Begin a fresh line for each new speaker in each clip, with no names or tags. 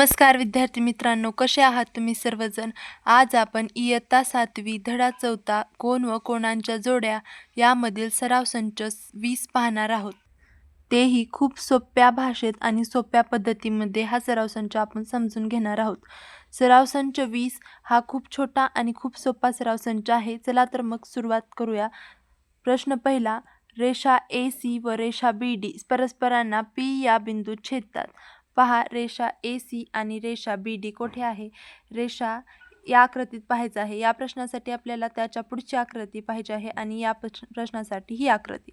नमस्कार विद्यार्थी मित्रांनो कसे आहात तुम्ही सर्वजण? आज आपण इयत्ता सातवी धडा चौथा कोण व कोणांच्या जोड्या यामधील सराव संच वीस पाहणार आहोत. तेही खूप सोप्या भाषेत आणि सोप्या पद्धतीमध्ये हा सराव संच आपण समजून घेणार आहोत. सराव संच वीस हा खूप छोटा आणि खूप सोपा सराव संच आहे. चला तर मग सुरुवात करूया. प्रश्न पहिला रेषा ए सी व रेषा बी डी परस्परांना पी या बिंदूत छेदतात. पहा रेषा ए सी आणि रेषा बी डी कोठे आहे? रेषा या आकृतीत पाहायचं आहे. या प्रश्नासाठी आपल्याला त्याच्या पुढची आकृती पाहिजे आहे आणि या प्रश्नासाठी ही आकृती.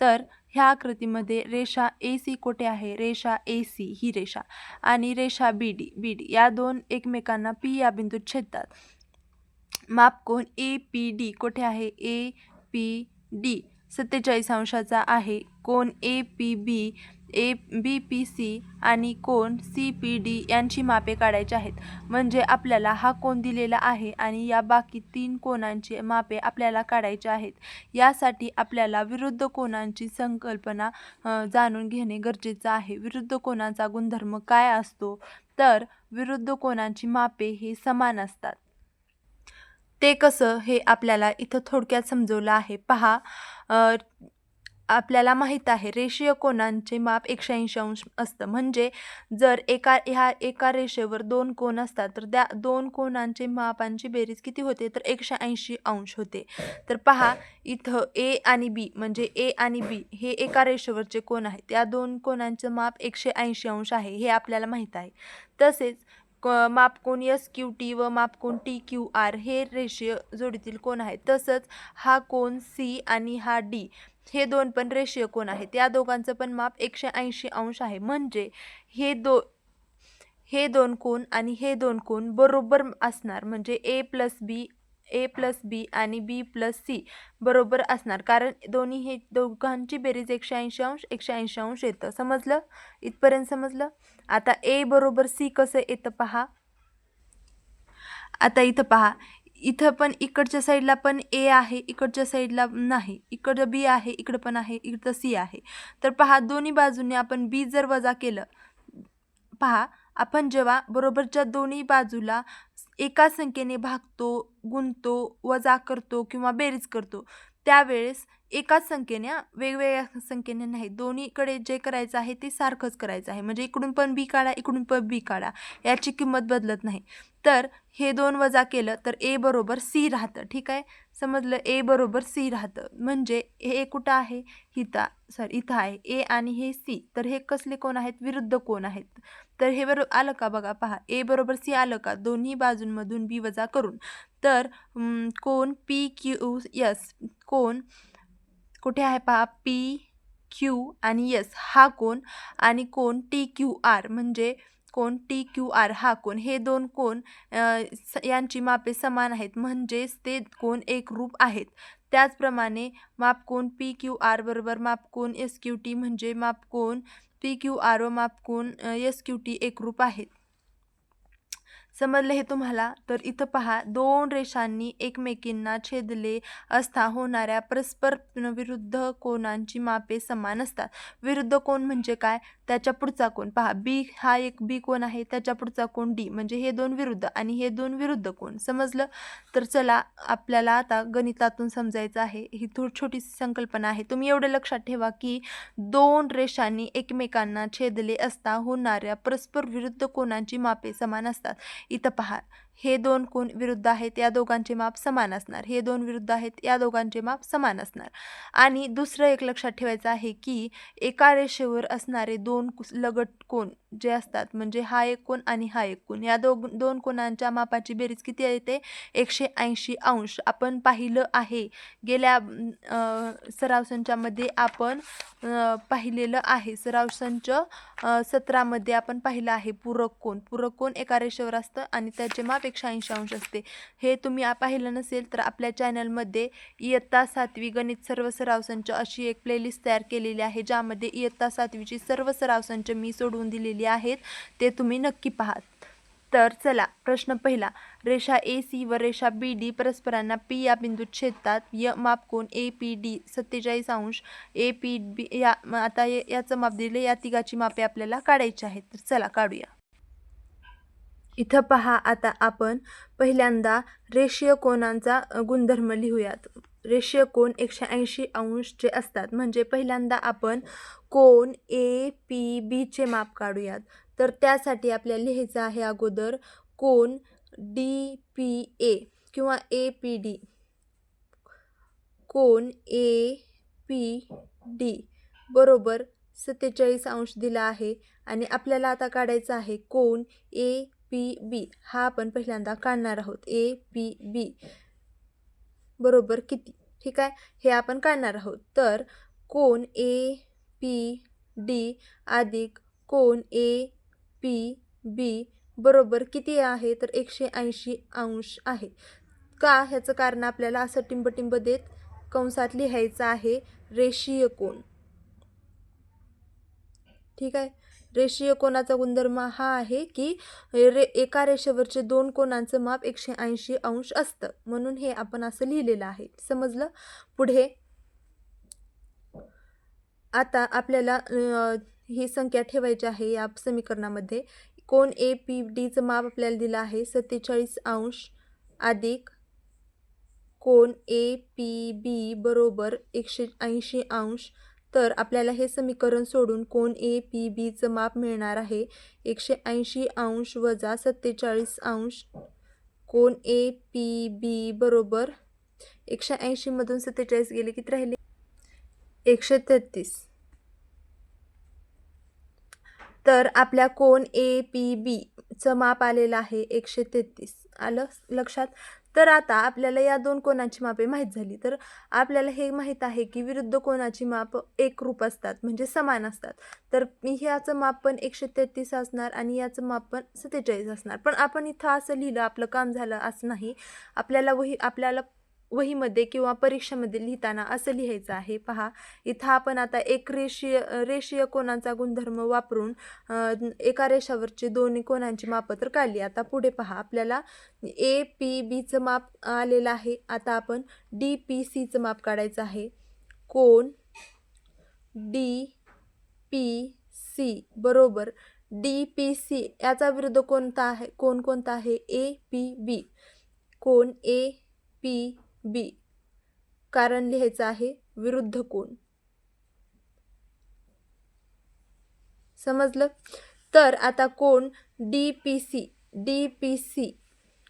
तर ह्या आकृतीमध्ये रेषा ए सी कोठे आहे? रेषा ए सी ही रेषा आणि रेषा बी डी बी डी या दोन एकमेकांना पी या बिंदूत छेदतात. माप कोण ए पी डी कोठे आहे? ए पी डी सत्तेचाळीस अंशाचा आहे. कोण A P B A B P C आणि कोण सी पी डी यांची मापे काढायची आहेत. म्हणजे आपल्याला हा कोण दिलेला आहे आणि या बाकी तीन कोणांची मापे आपल्याला काढायचे आहेत. यासाठी आपल्याला विरुद्ध कोणांची संकल्पना जाणून घेणे गरजेचं आहे. विरुद्ध कोणाचा गुणधर्म काय असतो? तर विरुद्ध कोणांची मापे हे समान असतात. ते कसं हे आपल्याला इथं थोडक्यात समजवलं आहे. पहा आपल्याला माहीत आहे रेषीय कोनांचे माप एकशे ऐंशी अंश असतं. म्हणजे जर एका ह्या एका रेषेवर दोन कोण असतात तर त्या दोन कोणांचे मापांची बेरीज किती होते? तर एकशे ऐंशी अंश होते. तर पहा इथं ए आणि बी म्हणजे ए आणि बी हे एका रेषेवरचे कोण आहेत. त्या दोन कोणांचं माप एकशे ऐंशी अंश आहे हे आपल्याला माहीत आहे. तसेच क मापकोन यस एस क्यू टी व मापकोन टी क्यू आर हे रेषीय जोडीतील कोण आहेत? तसंच हा कोण सी आणि हा डी हे दोन पण रेषीय कोण आहेत? या दोघांचं पण माप एकशे ऐंशी अंश आहे. म्हणजे हे दो हे दोन कोण आणि हे दोन कोण बरोबर असणार. म्हणजे ए प्लस बी ए प्लस बी आणि बी प्लस सी बरोबर असणार. कारण दोन्ही हे दोघांची बेरीज एकशे ऐंशी अंश एकशे ऐंशी अंश येतं. समजलं? इथपर्यंत समजलं? आता ए बरोबर सी कसं येतं पहा? आता इथं पहा. इथं पण इकडच्या साईडला पण ए आहे इकडच्या साईडला नाही. इकडं बी आहे इकडं पण आहे इकडं सी आहे. तर पहा दोन्ही बाजूने आपण बी जर वजा केलं पहा आपण जेव्हा बरोबरच्या दोन्ही बाजूला एका संख्येने भागतो गुणतो वजा करतो किंवा बेरीज करतो. त्यावेळेस एकाच संख्येने वेगवेगळ्या संख्येने नाही दोन्हीकडे जे करायचं आहे ते सारखंच करायचं आहे. म्हणजे इकडून पण बी काढा इकडून पण बी काढा याची किंमत बदलत नाही. तर हे दोन वजा केलं तर ए बरोबर सी राहतं ठीक आहे? समजलं? ए बरोबर सी राहतं. म्हणजे हे कुठं आहे? हिता सॉरी इथं आहे. ए आणि हे सी. तर हे कसले कोण आहेत? विरुद्ध कोण आहेत? तर हे बरोबर आलं का बघा पहा. ए बरोबर सी आलं का? दोन्ही बाजूंमधून बी वजा करून. तर कोण पी क्यू यस कोण कुठे आहे पहा? पी क्यू आणि यस हा कोण आणि कोण टी क्यू आर म्हणजे कोण टी क्यू आर हा कोण हे दोन कोण स- यांची मापे समान आहेत. म्हणजेच ते कोण एकरूप आहेत. त्याचप्रमाणे मापकोन पी क्यू आर बरोबर मापकोन एस क्यू टी म्हणजे मापकोन पी क्यू आर व मापकोन एस क्यू टी एकरूप आहेत. समजले हे तुम्हाला? तर इथं पहा दोन रेषांनी एकमेकींना छेदले असता होणाऱ्या परस्पर विरुद्ध कोणांची मापे समान असतात. विरुद्ध कोण म्हणजे काय? त्याच्या पुढचा कोण पहा बी हा एक बी कोण आहे त्याच्या पुढचा कोण डी म्हणजे हे दोन विरुद्ध आणि हे दोन विरुद्ध कोण समजलं? तर चला आपल्याला आता गणितातून समजायचं आहे. ही थोडी छोटीशी संकल्पना आहे. तुम्ही एवढं लक्षात ठेवा की दोन रेषांनी एकमेकांना छेदले असता होणाऱ्या परस्पर विरुद्ध कोणांची मापे समान असतात. इथं पहा. हे दोन कोण विरुद्ध आहेत या दोघांचे माप समान असणार. हे दोन विरुद्ध आहेत या दोघांचे माप समान असणार. आणि दुसरं एक लक्षात ठेवायचं आहे की एका रेषेवर असणारे दोन कुस- लगट कोण? जे असतात म्हणजे हा एक कोण आणि हा एक कोण या दोन दोन कोणांच्या मापाची बेरीज किती येते एकशे ऐंशी अंश आपण पाहिलं आहे. गेल्या सराव संचामध्ये आपण पाहिलेलं आहे. सराव संच सतरामध्ये आपण पाहिलं आहे पूरक कोण पूरक कोण एका रेषेवर असतं आणि त्याचे माप एकशे ऐंशी अंश असते. हे तुम्ही पाहिलं नसेल तर आपल्या चॅनलमध्ये इयत्ता सातवी गणित सर्व सराव संच अशी एक प्लेलिस्ट तयार केलेली आहे ज्यामध्ये इयत्ता सातवीची सर्व सराव संच मी सोडवून दिलेली आहेत ते तुम्ही नक्की पहा तर चला प्रश्न पहिला. रेषा ए सी व रेषा बी डी परस्परांना पी या बिंदूत छेदतात. य माप कोण ए पी डी सत्तेचाळीस अंश. ए पी बी या आता याचं माप दिले या तिघाची मापे आपल्याला काढायची आहेत. तर चला काढूया. इथं पहा आता आपण पहिल्यांदा रेषीय कोणांचा गुणधर्म लिहूयात. रेषीय कोण एकशे ऐंशी अंशचे असतात. म्हणजे पहिल्यांदा आपण कोण ए पी बीचे माप काढूयात. तर त्यासाठी आपल्याला लिहायचं आहे अगोदर कोण डी पी ए किंवा ए पी डी. कोण ए पी डी. बरोबर सत्तेचाळीस अंश दिला आहे. आणि आपल्याला आता काढायचं आहे कोण ए पी बी. हा आपण पहिल्यांदा काढणार आहोत. A P B. बरोबर किती? ठीक आहे? हे आपण काढणार आहोत. तर कोण ए पी डी अधिक कोण ए पी बी बरोबर किती आहे? तर एकशे ऐंशी अंश आहे. का ह्याचं कारण आपल्याला असं टिंबटिंब देत कंसात लिहायचं आहे? रेषीय कोण ठीक आहे? रेषीय कोणाचा गुणधर्म हा आहे की रे एका रेषेवरचे दोन कोणांचं माप एकशे ऐंशी अंश असतं. म्हणून हे आपण असं लिहिलेलं आहे. समजलं? पुढे. आता आपल्याला ही संख्या ठेवायची आहे या समीकरणामध्ये. कोण ए पी डीचं माप आपल्याला दिलं आहे. सत्तेचाळीस अंश अधिक कोण ए पी बी बरोबर एकशे ऐंशी अंश तर आपल्याला हे समीकरण सोडून कोण ए पी बीचं माप मिळणार आहे? एकशे ऐंशी अंश वजा सत्तेचाळीस अंश. कोण ए पी बी बरोबर? एकशे ऐंशीमधून सत्तेचाळीस गेले किती राहिले? एकशे तेहतीस. तर आपल्या कोण ए पी बीचं माप आलेलं आहे? एकशे तेहतीस. आलं? लक्षात? तर आता आपल्याला या दोन कोणाची मापे माहीत झाली. तर आपल्याला हे माहीत आहे की विरुद्ध कोणाची माप एकरूप असतात म्हणजे समान असतात. तर ह्याचं माप पण एकशे तेहतीस असणार आणि याचं माप पण सत्तेचाळीस असणार. पण आपण इथं असं लिहिलं आपलं काम झालं असं नाही. आपल्याला वही आपल्याला वहीमध्ये किंवा परीक्षेमध्ये लिहिताना असं लिहायचं आहे. पहा इथं आपण आता एक रेषीय रेषीय कोणाचा गुणधर्म वापरून एका रेषावरची दोन्ही कोणांची मापं तर काढली. आता पुढे पहा आपल्याला ए पी बीचं माप आलेलं आहे. आता आपण डी पी सीचं माप काढायचं आहे. कोण डी पी सी बरोबर. डी पी सी याचा विरुद्ध कोणता आहे? कोण कोणता आहे? ए पी बी कोण ए पी बी. कारण लिहायचं आहे विरुद्ध कोण? समजलं? तर आता कोण? D P C D P C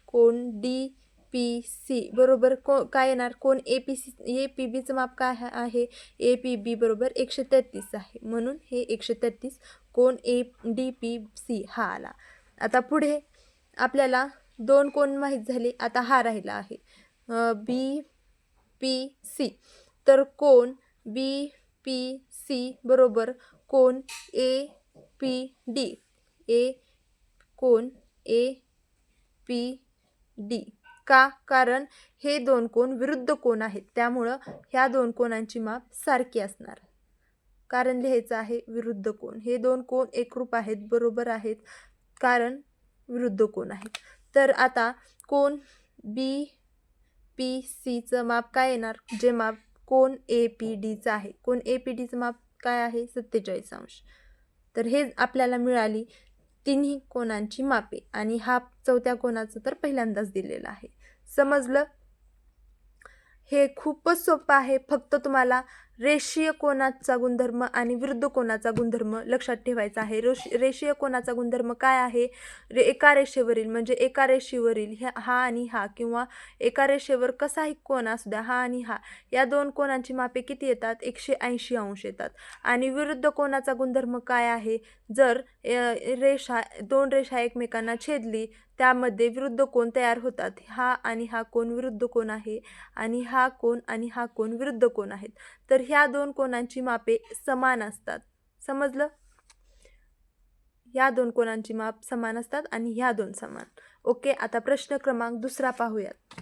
कोण? डी पी सी बरोबर को काय येणार? कोण? A P C A P बीचं माप काय आहे- ए पी बी बरोबर एकशे तेहतीस आहे. म्हणून हे एकशे तेहतीस कोण? ए डी पी सी हा आला. आता पुढे आपल्याला दोन कोण माहीत झाले? आता हा राहिला आहे. बी पी सी तर कोण बी पी सी बरोबर कोण ए पी डी ए कोण ए पी डी का? कारण हे दोन कोण विरुद्ध कोण आहेत. त्यामुळं ह्या दोन कोणांची माप सारखी असणार. कारण लिहायचं आहे विरुद्ध कोण हे दोन कोण एकरूप आहेत बरोबर आहेत. कारण विरुद्ध कोण आहेत. तर आता कोण बी पी सीचं माप काय येणार? जे माप कोण ए पी डीचं आहे. कोण ए पी डीचं माप काय आहे? सत्तेचाळीस अंश. तर हे आपल्याला मिळाली तिन्ही कोणांची मापे. आणि हा चौथ्या कोणाचं तर पहिल्यांदाच दिलेला आहे. समजलं? हे खूपच सोपं आहे. फक्त तुम्हाला रेषीय कोणाचा गुणधर्म आणि विरुद्ध कोणाचा गुणधर्म लक्षात ठेवायचा आहे. रोश रेषीय कोणाचा गुणधर्म काय आहे? रे एका रेषेवरील म्हणजे एका रेषेवरील ह्या हा आणि हा किंवा एका रेषेवर कसाही कोण असू द्या हा आणि हा या दोन कोणांची मापे किती येतात? एकशे ऐंशी अंश येतात. आणि विरुद्ध कोणाचा गुणधर्म काय आहे? जर रेषा दोन रेषा एकमेकांना छेदली त्यामध्ये विरुद्ध कोण तयार होतात. हा आणि हा कोण विरुद्ध कोण आहे आणि हा कोण आणि हा कोण विरुद्ध कोण आहेत. तर ह्या दोन कोणांची मापे समान असतात? समजलं? ह्या दोन कोणांची माप समान असतात आणि ह्या दोन समान. ओके आता प्रश्न क्रमांक दुसरा पाहूयात.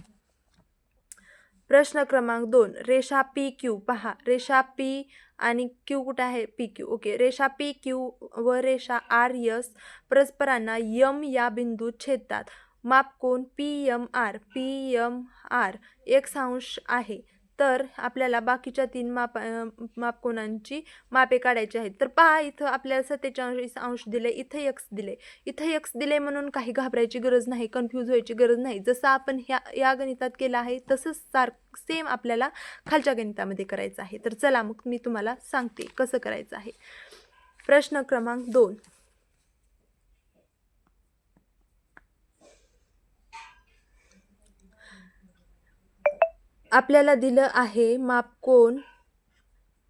प्रश्न क्रमांक दोन रेषा पी क्यू पहा. रेषा पी आणि क्यू कुठं आहे? पी क्यू ओके रेषा पी क्यू व रेषा आर यस परस्परांना यम या बिंदूत छेदतात. माप कोण? P M R P M R एक अंश आहे. तर आपल्याला बाकीच्या तीन माप अं, मापकोनांची मापे काढायची आहेत. तर पहा इथं आपल्याला सत्तेचाळीस अंश दिले इथं यक्स दिले. इथं यक्स दिले म्हणून काही घाबरायची गरज नाही कन्फ्यूज व्हायची गरज नाही. जसं आपण ह्या या गणितात केलं आहे तसंच सार सेम आपल्याला खालच्या गणितामध्ये करायचं आहे. तर चला मग मी तुम्हाला सांगते कसं करायचं आहे. प्रश्न क्रमांक दोन. आपल्याला दिलं आहे मापकोन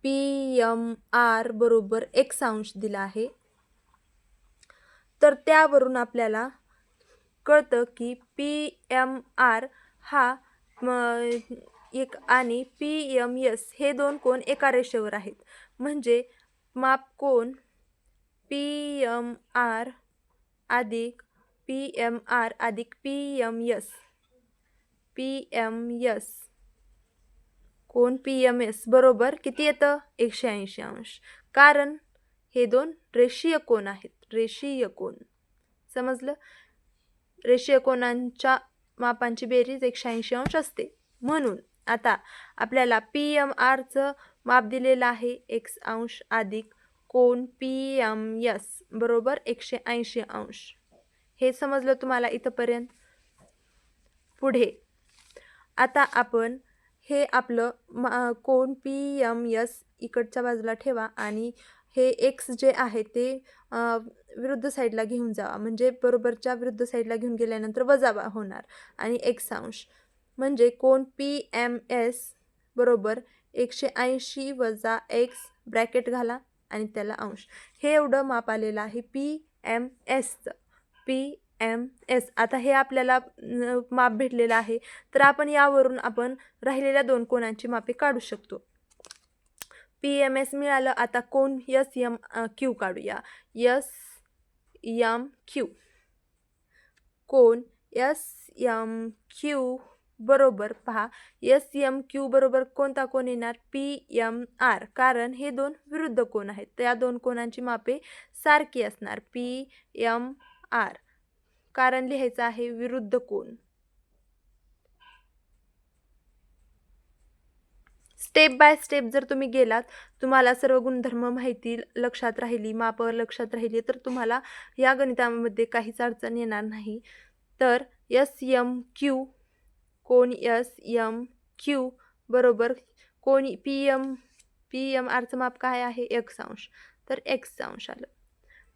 पी यम आर बरोबर एक्स अंश दिला आहे. तर त्यावरून आपल्याला कळतं की पी एम आर हा म, एक आणि पी एम एस हे दोन कोण एका रेषेवर आहेत. म्हणजे माप कोण पी एम आर अधिक पी एम आर अधिक P M S P M S कोण पी एम एस बरोबर किती येतं? एकशे ऐंशी अंश. कारण हे दोन रेषीय कोण आहेत. रेषीय कोण समजलं? रेषीय कोणांच्या मापांची बेरीज एकशे ऐंशी अंश असते. म्हणून आता आपल्याला पी एम आरचं माप दिलेलं आहे. एक्स अंश अधिक कोण पी एम एस बरोबर एकशे ऐंशी अंश. हे समजलं तुम्हाला इथंपर्यंत? पुढे. आता आपण हे आपलं मा कोण पी एम यस इकडच्या बाजूला ठेवा आणि हे एक्स जे आहे ते विरुद्ध साईडला घेऊन जावा. म्हणजे बरोबरच्या विरुद्ध साईडला घेऊन गेल्यानंतर वजावा होणार. आणि एक्स अंश म्हणजे कोण पी एम एस बरोबर एकशे ऐंशी वजा एक्स ब्रॅकेट घाला आणि त्याला अंश. हे एवढं माप आलेलं आहे पी एम एसचं पी एम एस आता हे आपल्याला माप भेटलेलं आहे. तर आपण यावरून आपण राहिलेल्या दोन कोणांची मापे काढू शकतो. पी एम एस मिळालं आता कोण यस यम क्यू काढूया. यस यम क्यू कोण यस यम क्यू बरोबर पहा. यस यम क्यू बरोबर कोणता कोण येणार? पी एम आर कारण हे दोन विरुद्ध कोण आहेत. त्या दोन कोणांची मापे सारखी असणार. पी एम आर कारण लिहायचं आहे विरुद्ध कोण? स्टेप बाय स्टेप जर तुम्ही गेलात तुम्हाला सर्व गुणधर्म माहिती लक्षात राहिली माप लक्षात राहिली तर तुम्हाला या गणितामध्ये काहीच अडचण येणार नाही. तर यस यम क्यू कोण यस यम क्यू बरोबर कोण पी एम पी एम आरचं माप काय आहे? एक्स अंश. तर एक्स अंश आलं.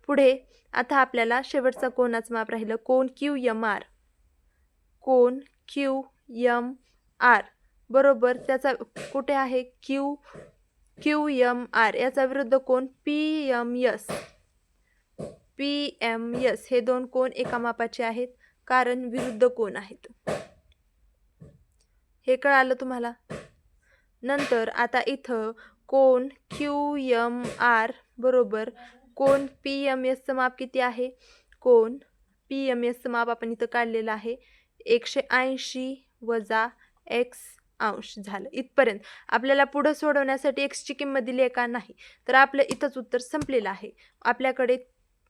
पुढे आता आपल्याला शेवटचा कोणाचं माप राहिलं. कोण क्यू यम आर कोण क्यू यम आर बरोबर त्याचा कुठे आहे? क्यू क्यू यम आर याचा विरुद्ध कोण P M S P M S हे दोन कोण एका मापाचे आहेत. कारण विरुद्ध कोण आहेत. हे कळालं तुम्हाला? नंतर आता इथं कोण क्यू यम आर बरोबर कोण पी एम एसचं माप किती आहे? कोण पी एम एसचं माप आपण इथं काढलेलं आहे. एकशे ऐंशी वजा एक्स अंश झालं. इथपर्यंत. आपल्याला पुढं सोडवण्यासाठी एक्सची किंमत दिली आहे का? नाही. तर आपलं इथंच उत्तर संपलेलं आहे. आपल्याकडे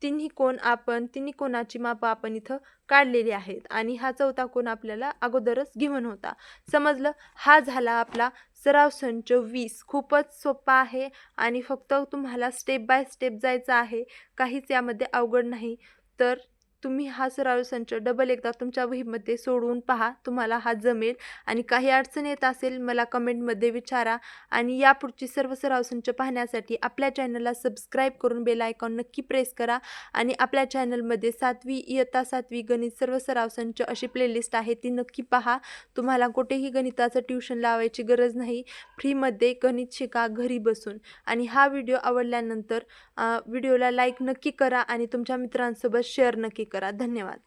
तिन्ही कोण आपण तिन्ही कोणाची मापं आपण इथं काढलेली आहेत. आणि हा चौथा कोण आपल्याला अगोदरच घेऊन होता. समजलं? हा झाला आपला सराव संच वीस. खूपच सोपा आहे आणि फक्त तुम्हाला स्टेप बाय स्टेप जायचं आहे. काहीच यामध्ये अवघड नाही. तर तुम्ही हा सराव संच डबल एकदा तुमच्या वहीमध्ये सोडवून पहा तुम्हाला हा जमेल. आणि काही अडचण येत असेल मला कमेंटमध्ये विचारा. आणि यापुढची सर्व सराव संच पाहण्यासाठी आपल्या चॅनलला सबस्क्राईब करून बेल आयकॉन नक्की प्रेस करा. आणि आपल्या चॅनलमध्ये सातवी इयत्ता सातवी गणित सर्व सराव संच अशी प्लेलिस्ट आहे ती नक्की पहा. तुम्हाला कुठेही गणिताचं ट्युशन लावायची गरज नाही. फ्रीमध्ये गणित शिका घरी बसून. आणि हा व्हिडिओ आवडल्यानंतर व्हिडिओला लाईक नक्की करा आणि तुमच्या मित्रांसोबत शेअर नक्की करा. धन्यवाद.